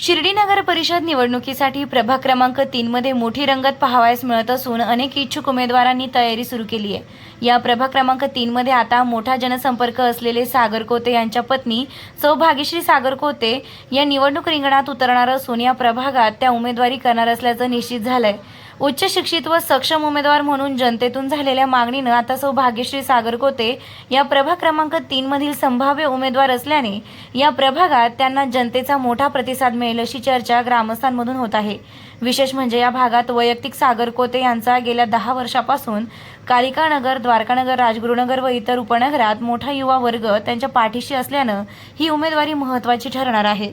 शिर्डी नगर परिषद निवडणुकीसाठी प्रभाग क्रमांक तीनमध्ये मोठी रंगत पाहावयास मिळत असून अनेक इच्छुक उमेदवारांनी तयारी सुरू केली आहे. या प्रभाग क्रमांक तीनमध्ये आता मोठा जनसंपर्क असलेले सागर कोते यांच्या पत्नी सौभाग्यश्री सागरकोते सागर कोते या निवडणूक रिंगणात उतरणार असून या प्रभागात त्या उमेदवारी करणार असल्याचं निश्चित झालंय. उच्च शिक्षित व सक्षम उमेदवार म्हणून जनतेतून झालेल्या मागणीनं आता सौ भाग्यश्री सागर कोते या प्रभाग क्रमांक तीन मधील संभाव्य उमेदवार असल्याने या प्रभागात त्यांना जनतेचा मोठा प्रतिसाद मिळेल अशी चर्चा ग्रामस्थांमधून होत आहे. विशेष म्हणजे या भागात वैयक्तिक सागर कोते यांचा गेल्या दहा वर्षापासून कालिकानगर द्वारकानगर राजगुरुनगर व इतर उपनगरात मोठा युवा वर्ग त्यांच्या पाठीशी असल्यानं ही उमेदवारी महत्त्वाची ठरणार आहे.